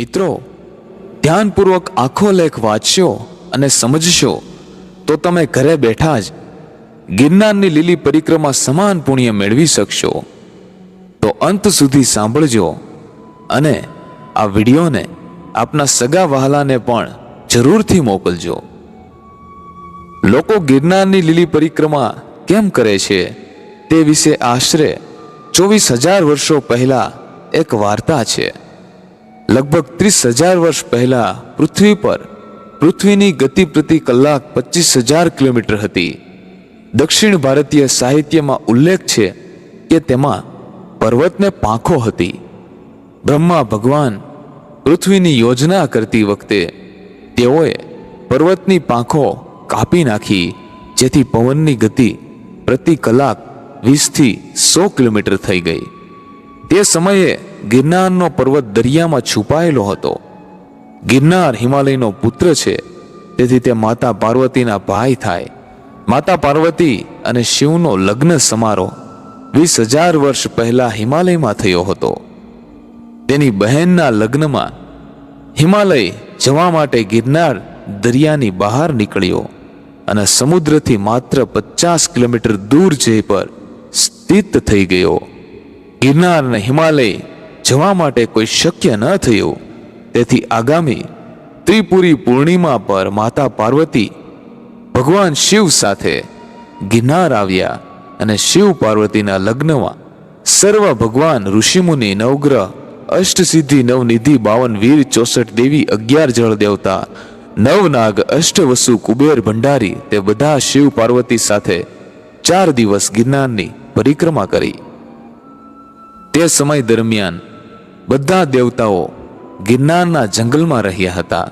મિત્રો, ધ્યાનપૂર્વક આખો લેખ વાંચશો અને સમજશો, તો તમે ઘરે બેઠા જ ગિરનારની લીલી પરિક્રમા સમાન પુણ્ય મેળવી શકશો. તો અંત સુધી સાંભળજો અને આ વિડીયોને આપના સગા વહાલાને પણ જરૂરથી મોકલજો. લોકો ગિરનારની લીલી પરિક્રમા કેમ કરે છે તે વિશે આશરે ચોવીસ હજાર વર્ષો પહેલા એક વાર્તા છે. લગભગ ત્રીસ હજાર વર્ષ પહેલા પૃથ્વી પર પૃથ્વીની ગતિ પ્રતિ કલાક પચીસ હજાર કિલોમીટર હતી. દક્ષિણ ભારતીય સાહિત્યમાં ઉલ્લેખ છે કે તેમાં પર્વતને પાંખો હતી. બ્રહ્મા ભગવાન પૃથ્વીની યોજના કરતી વખતે તેઓએ પર્વતની પાંખો કાપી નાખી, જેથી પવનની ગતિ પ્રતિ કલાક વીસથી સો કિલોમીટર થઈ ગઈ. તે સમયે ગિરનારનો પર્વત દરિયામાં છુપાયેલો હતો. ગિરનાર હિમાલયનો પુત્ર છે, તેથી તે માતા પાર્વતીના ભાઈ થાય. માતા પાર્વતી અને શિવનો લગ્ન સમારોહ વીસ હજાર વર્ષ પહેલા હિમાલયમાં થયો હતો. તેની બહેનના લગ્નમાં હિમાલય જવા માટે ગિરનાર દરિયાની બહાર નીકળ્યો અને સમુદ્રથી માત્ર પચાસ કિલોમીટર દૂર જે પર સ્થિત થઈ ગયો. ગિરનાર અને હિમાલય જવા માટે કોઈ શક્ય ન થયું. તેથી આગામી ત્રિપુરી પૂર્ણિમા પર માતા પાર્વતી ભગવાન શિવ સાથે ગિરનાર આવ્યા અને શિવ પાર્વતીના લગ્નમાં સર્વ ભગવાન ઋષિમુનિ નવગ્રહ, અષ્ટસિદ્ધિ નવનિધિ બાવન વીર, ચોસઠ દેવી, અગિયાર જળ દેવતા, નવનાગ, અષ્ટવસુ, કુબેર, ભંડારી તે બધા શિવ પાર્વતી સાથે ચાર દિવસ ગિરનારની પરિક્રમા કરી. તે સમય દરમિયાન બધા દેવતાઓ ગિરનારના જંગલમાં રહ્યા હતા.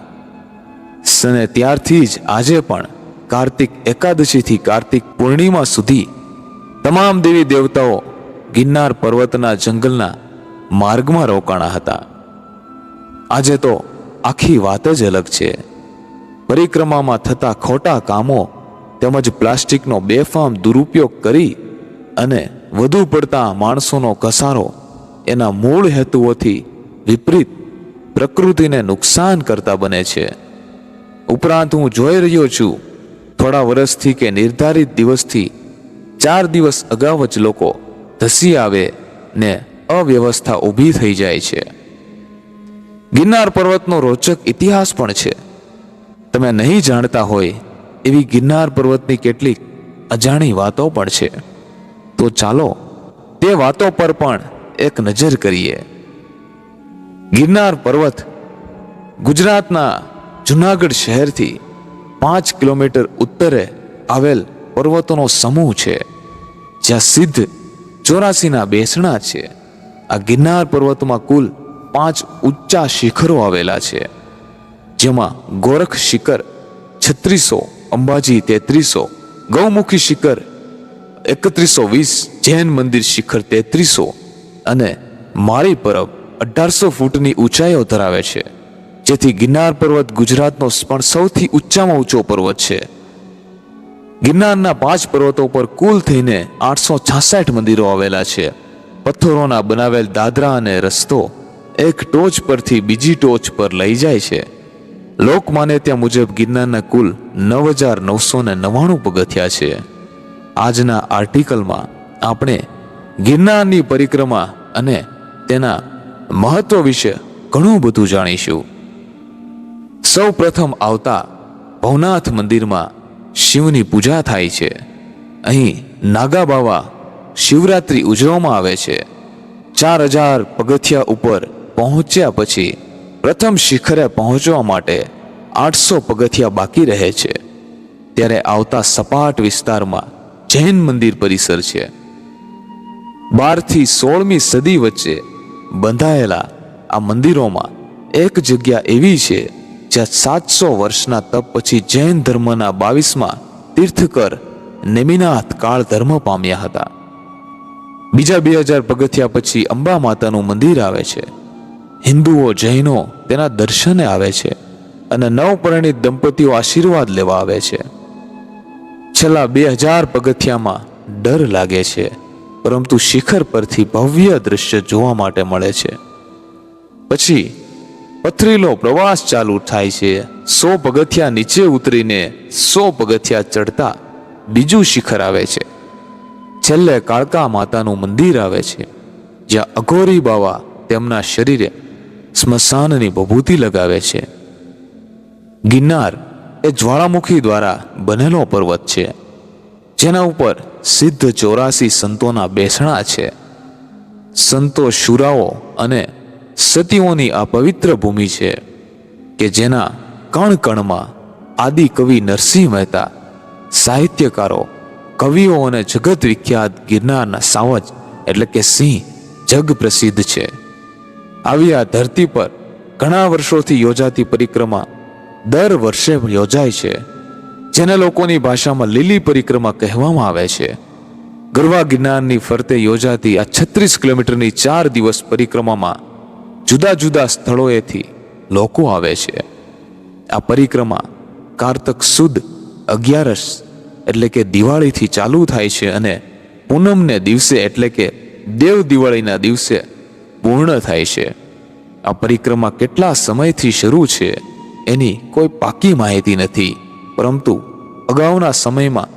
અને ત્યારથી જ આજે પણ કાર્તિક એકાદશીથી કાર્તિક પૂર્ણિમા સુધી તમામ દેવી દેવતાઓ ગિરનાર પર્વતના જંગલના માર્ગમાં રોકાણા હતા. આજે તો આખી વાત જ અલગ છે. પરિક્રમામાં થતા ખોટા કામો તેમજ પ્લાસ્ટિકનો બેફામ દુરુપયોગ કરી અને વધુ પડતા માણસોનો કસારો એના મૂળ હેતુઓથી વિપરીત પ્રકૃતિને નુકસાન કરતા બને છે. ઉપરાંત હું જોઈ રહ્યો છું, થોડા વર્ષથી કે નિર્ધારિત દિવસથી ચાર દિવસ અગાઉ જ લોકો ધસી આવે ને અવ્યવસ્થા ઊભી થઈ જાય છે. ગિરનાર પર્વતનો રોચક ઇતિહાસ પણ છે. તમે નહીં જાણતા હોય એવી ગિરનાર પર્વતની કેટલીક અજાણી વાતો પણ છે. તો ચાલો તે વાતો પર પણ એક નજર કરીએ. ગિરનાર પર્વત ગુજરાતના જુનાગઢ શહેરથી પાંચ કિલોમીટર ઉત્તરે આવેલ પર્વતોનો સમૂહ છે. જ્યાં સિદ્ધ ચોરાસીના બેસણા છે. આ ગિરનાર પર્વતમાં કુલ પાંચ ઊંચા શિખરો આવેલા છે. જેમાં ગોરખ શિખર છત્રીસો, અંબાજી તેત્રીસો, ગૌમુખી શિખર એકત્રીસો વીસ, જૈન મંદિર શિખર તેત્રીસો અને મારી પરબ અઢારસો ફૂટની ઊંચાઈઓ ધરાવે છે, જેથી ગિરનાર પર્વત ગુજરાતનો પણ સૌથી ઊંચામાં ઊંચો પર્વત છે. ગિરનારના પાંચ પર્વતો પર કુલ થઈને આઠસો છાસઠ મંદિરો આવેલા છે. પથ્થરોના બનાવેલ દાદરા અને રસ્તો એક ટોચ પરથી બીજી ટોચ પર લઈ જાય છે. લોકમાન્યતા મુજબ ગિરનારના કુલ નવ હજાર નવસો ને નવ્વાણું પગથિયા છે. આજના આર્ટિકલમાં આપણે ગિરનારની પરિક્રમા અને તેના મહત્વ વિશે ઘણું બધું જાણીશું. સૌ પ્રથમ આવતા ભવનાથ મંદિરમાં શિવની પૂજા થાય છે. અહીં નાગા બાવા શિવરાત્રિ ઉજવવામાં આવે છે. ચાર હજાર પગથિયા ઉપર પહોંચ્યા પછી પ્રથમ શિખરે પહોંચવા માટે આઠસો પગથિયા બાકી રહે છે. ત્યારે આવતા સપાટ વિસ્તારમાં જૈન મંદિર પરિસર છે. બારથી સોળમી સદી વચ્ચે બંધાયેલા આ મંદિરોમાં એક જગ્યા એવી છે જ્યાં સાતસો વર્ષના તપ પછી જૈન ધર્મના બાવીસમાં તીર્થકર નેમિનાથ કાળ ધર્મ પામ્યા હતા. બીજા બે હજાર પગથિયા પછી અંબા માતાનું મંદિર આવે છે. હિન્દુઓ જૈનો તેના દર્શને આવે છે અને નવપરિણીત દંપતીઓ આશીર્વાદ લેવા આવે છે. છેલ્લા બે હજાર પગથિયામાં ડર લાગે છે. પરંતુ શિખર પરથી ભવ્ય દૃશ્ય જોવા માટે મળે છે. પછી પથરીલો પ્રવાસ ચાલુ થાય છે. સો પગથિયા નીચે ઉતરીને સો પગથિયા ચડતા બીજું શિખર આવે છે. છેલ્લે કાળકા માતાનું મંદિર આવે છે, જ્યાં અઘોરી બાવા તેમના શરીરે સ્મશાનની ભભૂતિ લગાવે છે. ગિરનાર એ જ્વાળામુખી દ્વારા બનેલો પર્વત છે. જેના ઉપર સિદ્ધ ચોરાસી સંતોના બેસણા છે. સંતો શુરાઓ અને સતીઓની આ પવિત્ર ભૂમિ છે કે જેના કણ કણમાં આદિ કવિ નરસિંહ મહેતા, સાહિત્યકારો, કવિઓ અને જગત વિખ્યાત ગિરનારના સાવજ એટલે કે સિંહ જગ પ્રસિદ્ધ છે. આવી આ ધરતી પર ઘણા વર્ષોથી યોજાતી પરિક્રમા દર વર્ષે યોજાય છે. જેને લોકોની ભાષામાં લીલી પરિક્રમા કહેવામાં આવે છે. ગરવા ગિરનારની ફરતે યોજાતી આ છત્રીસ કિલોમીટરની ચાર દિવસ પરિક્રમામાં જુદા જુદા સ્થળોએથી લોકો આવે છે. આ પરિક્રમા કારતક સુદ, અગિયારસ એટલે કે દિવાળીથી ચાલુ થાય છે અને પૂનમને દિવસે એટલે કે દેવ દિવાળીના દિવસે પૂર્ણ થાય છે. આ પરિક્રમા કેટલા સમયથી શરૂ છે એની કોઈ પાકી માહિતી નથી. પરંતુ અગાઉના સમયમાં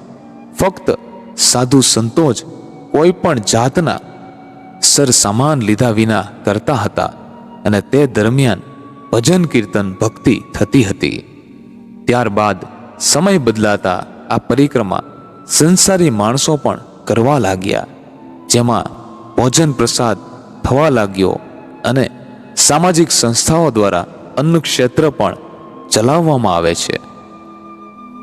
ફક્ત સાધુ સંતો જ કોઈ પણ જાતના સરસામાન લીધા વિના કરતા હતા અને તે દરમિયાન ભજન કીર્તન ભક્તિ થતી હતી. ત્યારબાદ સમય બદલાતા આ પરિક્રમા સંસારી માણસો પણ કરવા લાગ્યા, જેમાં ભોજન પ્રસાદ થવા લાગ્યો અને સામાજિક સંસ્થાઓ દ્વારા અન્ન ક્ષેત્ર પણ ચલાવવામાં આવે છે.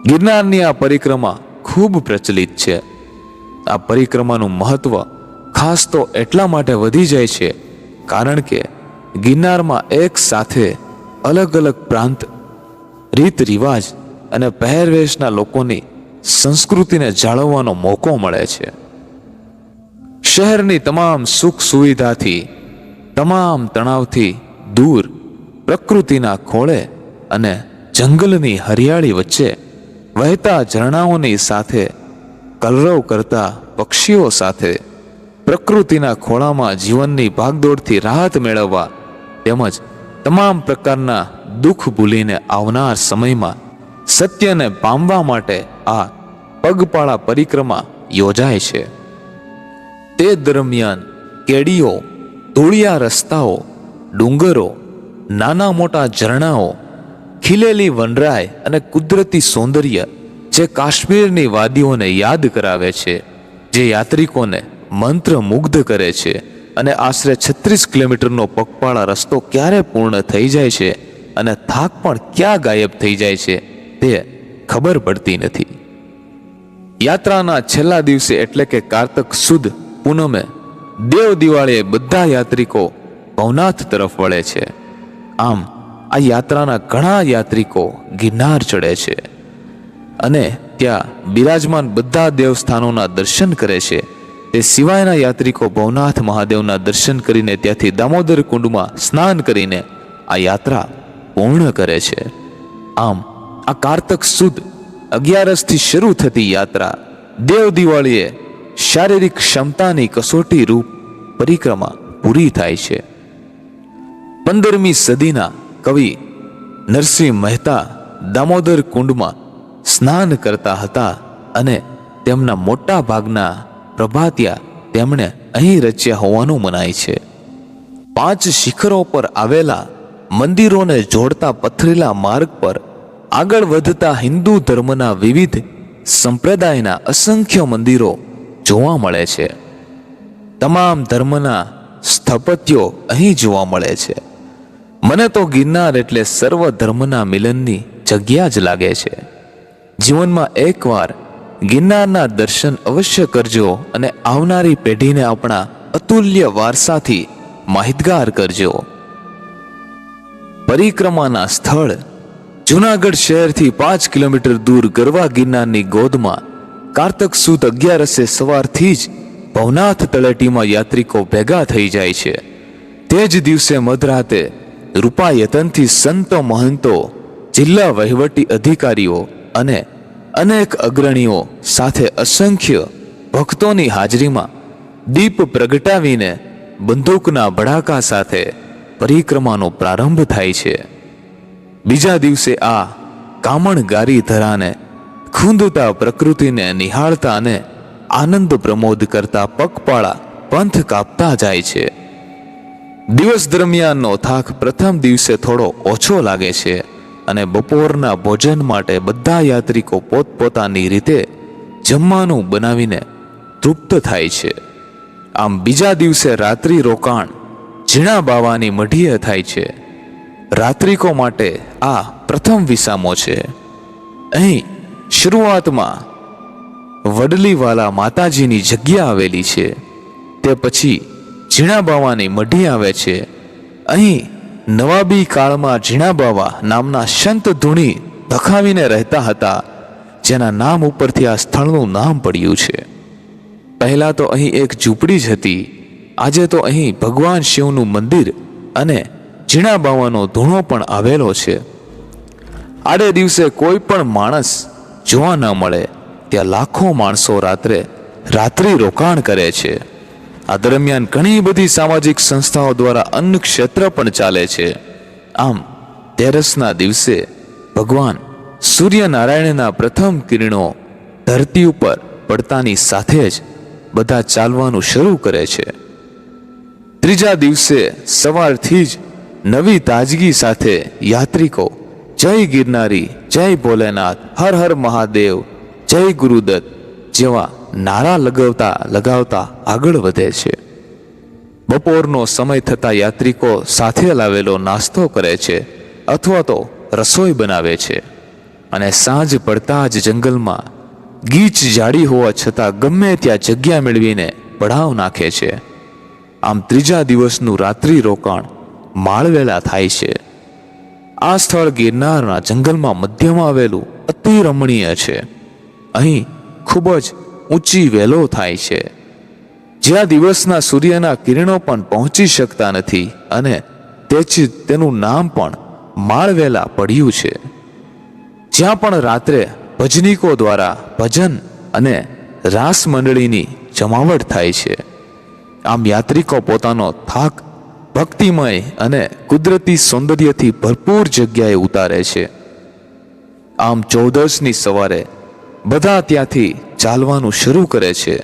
ગિરનારની આ પરિક્રમા ખૂબ પ્રચલિત છે. આ પરિક્રમાનું મહત્વ ખાસ તો એટલા માટે વધી જાય છે કારણ કે ગિરનારમાં એક સાથે અલગ અલગ પ્રાંત, રીત રિવાજ અને પહેરવેશના લોકોની સંસ્કૃતિને જાળવવાનો મોકો મળે છે. શહેરની તમામ સુખ સુવિધાથી, તમામ તણાવથી દૂર પ્રકૃતિના ખોળે અને જંગલની હરિયાળી વચ્ચે વહેતા ઝરણાઓની સાથે, કલરવ કરતા પક્ષીઓ સાથે, પ્રકૃતિના ખોળામાં જીવનની ભાગદોડથી રાહત મેળવવા તેમજ તમામ પ્રકારના દુઃખ ભૂલીને આવનાર સમયમાં સત્યને પામવા માટે આ પગપાળા પરિક્રમા યોજાય છે. તે દરમિયાન કેડીઓ, ધૂળિયા રસ્તાઓ, ડુંગરો, નાના મોટા ઝરણાઓ ખીલેલી વનરાય અને કુદરતી સૌંદર્ય જે કાશ્મીરની વાદીઓને યાદ કરાવે છે, જે યાત્રિકોને મંત્રમુગ્ધ કરે છે અને આશરે છત્રીસ કિલોમીટરનો પગપાળા રસ્તો ક્યારે પૂર્ણ થઈ જાય છે અને થાક પણ ક્યાં ગાયબ થઈ જાય છે તે ખબર પડતી નથી. યાત્રાના છેલ્લા દિવસે એટલે કે કારતક સુદ પૂનમે દેવ દિવાળીએ બધા યાત્રિકો ભવનાથ તરફ વળે છે. આમ આ યાત્રાના ઘણા યાત્રિકો ગિરનાર ચડે છે અને ત્યાં બિરાજમાન બધા દેવસ્થાનોના દર્શન કરે છે. તે સિવાયના યાત્રિકો ભવનાથ મહાદેવના દર્શન કરીને ત્યાંથી દામોદર કુંડમાં સ્નાન કરીને આ યાત્રા પૂર્ણ કરે છે. આમ, આ કારતક સુદ અગિયારસથી શરૂ થતી યાત્રા દેવ દિવાળીએ શારીરિક ક્ષમતાની કસોટી રૂપ પરિક્રમા પૂરી થાય છે. પંદરમી સદીના કવિ નરસિંહ મહેતા દામોદર કુંડમાં સ્નાન કરતા હતા અને તેમના મોટા ભાગના પ્રભાતિયા તેમણે અહીં રચ્યા હોવાનું મનાય છે. પાંચ શિખરો પર આવેલા મંદિરોને જોડતા પથરેલા માર્ગ પર આગળ વધતા હિન્દુ ધર્મના વિવિધ સંપ્રદાયના અસંખ્ય મંદિરો જોવા મળે છે. તમામ ધર્મના સ્થપત્યો અહીં જોવા મળે છે. મને તો ગિરનાર એટલે સર્વ ધર્મના મિલનની જગ્યા જ લાગે છે. જીવનમાં એકવાર ગિરનારના દર્શન અવશ્ય કરજો અને આવનારી પેઢીને આપણા અતુલ્ય વારસાથી માહિતગાર કરજો. પરિક્રમાના સ્થળ જુનાગઢ શહેરથી પાંચ કિલોમીટર દૂર ગરવા ગિરનારની ગોદમાં કારતક સુદ અગિયારસે સવારથી જ ભવનાથ તળેટીમાં યાત્રિકો ભેગા થઈ જાય છે. તે જ દિવસે મધરાતે રૂપાયતનથી સંતો મહંતો, જિલ્લા વહીવટી અધિકારીઓ અને અનેક અગ્રણીઓ સાથે અસંખ્ય ભક્તોની હાજરીમાં દીપ પ્રગટાવીને બંદૂકના ભડાકા સાથે પરિક્રમાનો પ્રારંભ થાય છે. બીજા દિવસે આ કામણગારી ધરાને ખૂંદતા પ્રકૃતિને નિહાળતા અને આનંદ પ્રમોદ કરતા પગપાળા પંથ કાપતા જાય છે. દિવસ દરમિયાનનો થાક પ્રથમ દિવસે થોડો ઓછો લાગે છે અને બપોરના ભોજન માટે બધા યાત્રિકો પોતપોતાની રીતે જમવાનું બનાવીને તૃપ્ત થાય છે. આમ બીજા દિવસે રાત્રિ રોકાણ ઝીણા બાવાની મઢીએ થાય છે. રાત્રિકો માટે આ પ્રથમ વિસામો છે. અહીં શરૂઆતમાં વડલીવાલા માતાજીની જગ્યા આવેલી છે. તે પછી ઝીણા બાવાની મઢી આવે છે. અહીં નવાબી કાળમાં ઝીણા બાવા નામના સંત ધૂણી ધખાવીને રહેતા હતા, જેના નામ ઉપરથી આ સ્થળનું નામ પડ્યું છે. પહેલા તો અહીં એક ઝૂંપડી જ હતી, આજે તો અહીં ભગવાન શિવનું મંદિર અને ઝીણા બાવાનો ધૂણો પણ આવેલો છે. આડે દિવસે કોઈ પણ માણસ જોવા ન મળે, ત્યાં લાખો માણસો રાત્રે રાત્રિ રોકાણ કરે છે. આ દરમિયાન ઘણી બધી સામાજિક સંસ્થાઓ દ્વારા અન્ન ક્ષેત્ર પણ ચાલે છે. આમ, તેરસના દિવસે ભગવાન સૂર્યનારાયણના પ્રથમ કિરણો ધરતી ઉપર પડતાની સાથે જ બધા ચાલવાનું શરૂ કરે છે. ત્રીજા દિવસે સવારથી જ નવી તાજગી સાથે યાત્રિકો, જય ગિરનારી, જય ભોલેનાથ, હર હર મહાદેવ, જય ગુરુદત્ત જેવા નારા લગાવતા લગાવતા આગળ વધે છે. બપોરનો સમય થતા યાત્રિકો સાથે લાવેલો નાસ્તો કરે છે અથવા તો રસોઈ બનાવે છે અને સાંજ પડતા જ જંગલમાં ગીચ જાડી હોવા છતાં ગમે ત્યાં જગ્યા મેળવીને પડાવ નાખે છે. આમ ત્રીજા દિવસનું રાત્રિ રોકાણ માળવેલા થાય છે. આ સ્થળ ગિરનારના જંગલમાં મધ્યમાં આવેલું અતિ રમણીય છે. અહીં ખૂબ જ ઊંચી વહેલો થાય છે. જ્યાં દિવસના સૂર્યના કિરણો પણ પહોંચી શકતા નથી અને તેથી તેનું નામ પણ માળવેલા પડ્યું છે. જ્યાં પણ રાત્રે ભજનીકો દ્વારા ભજન અને રાસ મંડળીની જમાવટ થાય છે. આમ યાત્રિકો પોતાનો થાક, ભક્તિમય અને કુદરતી સૌંદર્યથી ભરપૂર જગ્યાએ ઉતારે છે. આમ ચૌદસની સવારે બધા ત્યાંથી ચાલવાનું શરૂ કરે છે.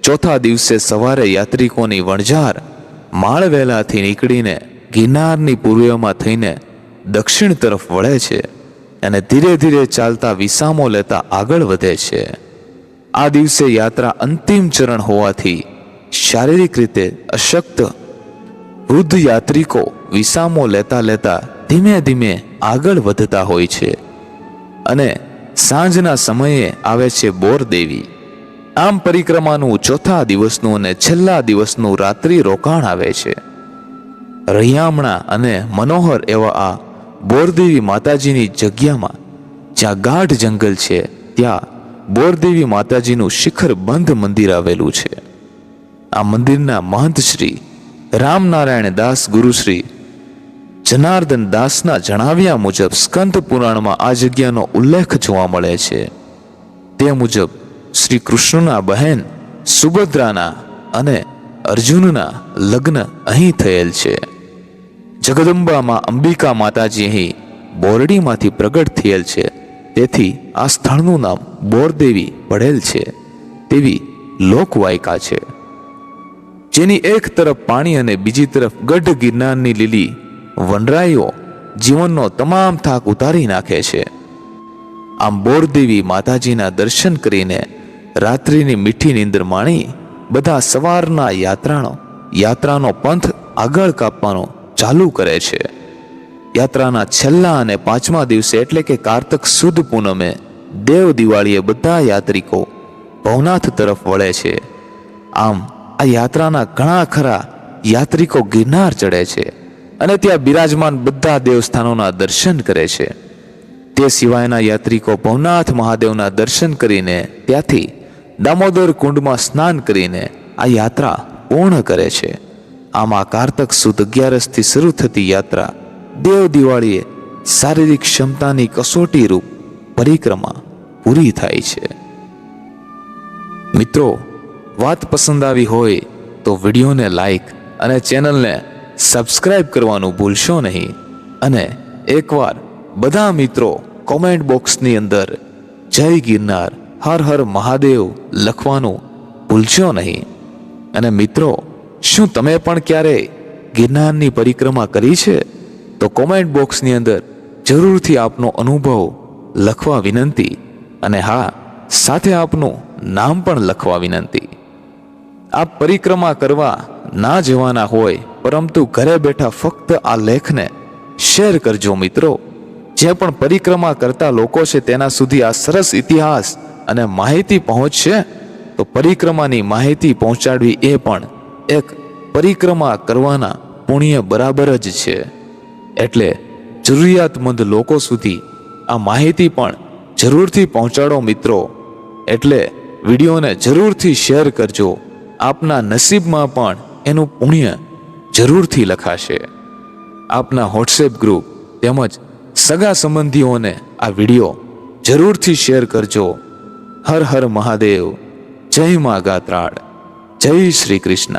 ચોથા દિવસે સવારે યાત્રિકોની વણઝાર માળવેલાથી નીકળીને ગિરનારની પૂર્વમાં થઈને દક્ષિણ તરફ વળે છે અને ધીરે ધીરે ચાલતા વિસામો લેતા આગળ વધે છે. આ દિવસે યાત્રા અંતિમ ચરણ હોવાથી શારીરિક રીતે અશક્ત વૃદ્ધ યાત્રિકો વિસામો લેતા લેતા ધીમે ધીમે આગળ વધતા હોય છે. અને સાંજના સમયે આવે છે બોરદેવી. આમ પરિક્રમાનું ચોથા દિવસનું અને છેલ્લા દિવસનું રાત્રિ રોકાણ આવે છે. રૈયામણા અને મનોહર એવા આ બોરદેવી માતાજીની જગ્યામાં, જ્યાં ગાઢ જંગલ છે, ત્યાં બોરદેવી માતાજીનું શિખર બંધ મંદિર આવેલું છે. આ મંદિરના મહંત શ્રી રામનારાયણ દાસ ગુરુશ્રી જનાર્દન દાસના જણાવ્યા મુજબ સ્કંદ પુરાણમાં આ જગ્યાનો ઉલ્લેખ જોવા મળે છે. તે મુજબ શ્રી કૃષ્ણના બહેન સુભદ્રાના અને અર્જુનના લગ્ન અહીં થયેલ છે. જગદંબામાં અંબિકા માતાજી અહીં બોરડીમાંથી પ્રગટ થયેલ છે. તેથી આ સ્થળનું નામ બોરદેવી પડેલ છે તેવી લોકવાયકા છે. જેની એક તરફ પાણી અને બીજી તરફ ગઢ ગિરનારની લીલી વનરાઈઓ જીવનનો તમામ થાક ઉતારી નાખે છે. આમ બોરદેવી માતાજીના દર્શન કરીને રાત્રિની મીઠી નીંદર માણી બધા સવારના યાત્રાનો યાત્રાનો પંથ આગળ કાપવાનો ચાલુ કરે છે. યાત્રાના છેલ્લા અને પાંચમા દિવસે એટલે કે કારતક સુદ પૂનમે દેવ દિવાળીએ બધા યાત્રિકો ભવનાથ તરફ વળે છે. આમ આ યાત્રાના ઘણા ખરા યાત્રિકો ગિરનાર ચડે છે. અને ત્યાં બિરાજમાન બધા દેવસ્થાનોના દર્શન કરે છે. તે સિવાયના યાત્રિકો ભવનાથ મહાદેવના દર્શન કરીને ત્યાંથી દામોદર કુંડમાં સ્નાન કરીને આ યાત્રા પૂર્ણ કરે છે. આમાં કારતક સુદ અગિયારસથી શરૂ થતી યાત્રા, દેવ દિવાળીએ શારીરિક ક્ષમતાની કસોટી રૂપ પરિક્રમા પૂરી થાય છે. મિત્રો, વાત પસંદ આવી હોય તો વિડીયોને લાઈક અને ચેનલને સબસ્ક્રાઇબ કરવાનું ભૂલશો નહીં. અને એકવાર બધા મિત્રો કોમેન્ટ બોક્સની અંદર જય ગિરનાર, હર હર મહાદેવ લખવાનું ભૂલશો નહીં. અને મિત્રો, શું તમે પણ ક્યારે ગિરનારની પરિક્રમા કરી છે? તો કોમેન્ટ બોક્સની અંદર જરૂરથી આપનો અનુભવ લખવા વિનંતી. અને હા, સાથે આપનું નામ પણ લખવા વિનંતી. આપ પરિક્રમા કરવા ના જવાના હોય પરંતુ ઘરે બેઠા ફક્ત આ લેખને શેર કરજો મિત્રો. જે પણ પરિક્રમા કરતા લોકો છે તેના સુધી આ સરસ ઇતિહાસ અને માહિતી પહોંચશે, તો પરિક્રમાની માહિતી પહોંચાડવી એ પણ એક પરિક્રમા કરવાના પુણ્ય બરાબર જ છે. એટલે જરૂરિયાતમંદ લોકો સુધી આ માહિતી પણ જરૂરથી પહોંચાડો મિત્રો. એટલે વિડીયોને જરૂરથી શેર કરજો. આપના નસીબમાં પણ એનું પુણ્ય જરૂરથી લખાશે. આપના વોટ્સએપ ગ્રુપ તેમજ સગા સંબંધીઓને આ વીડિયો જરૂરથી શેર કરજો. હર હર મહાદેવ. જય મા ગાત્રાળ. જય શ્રી કૃષ્ણ.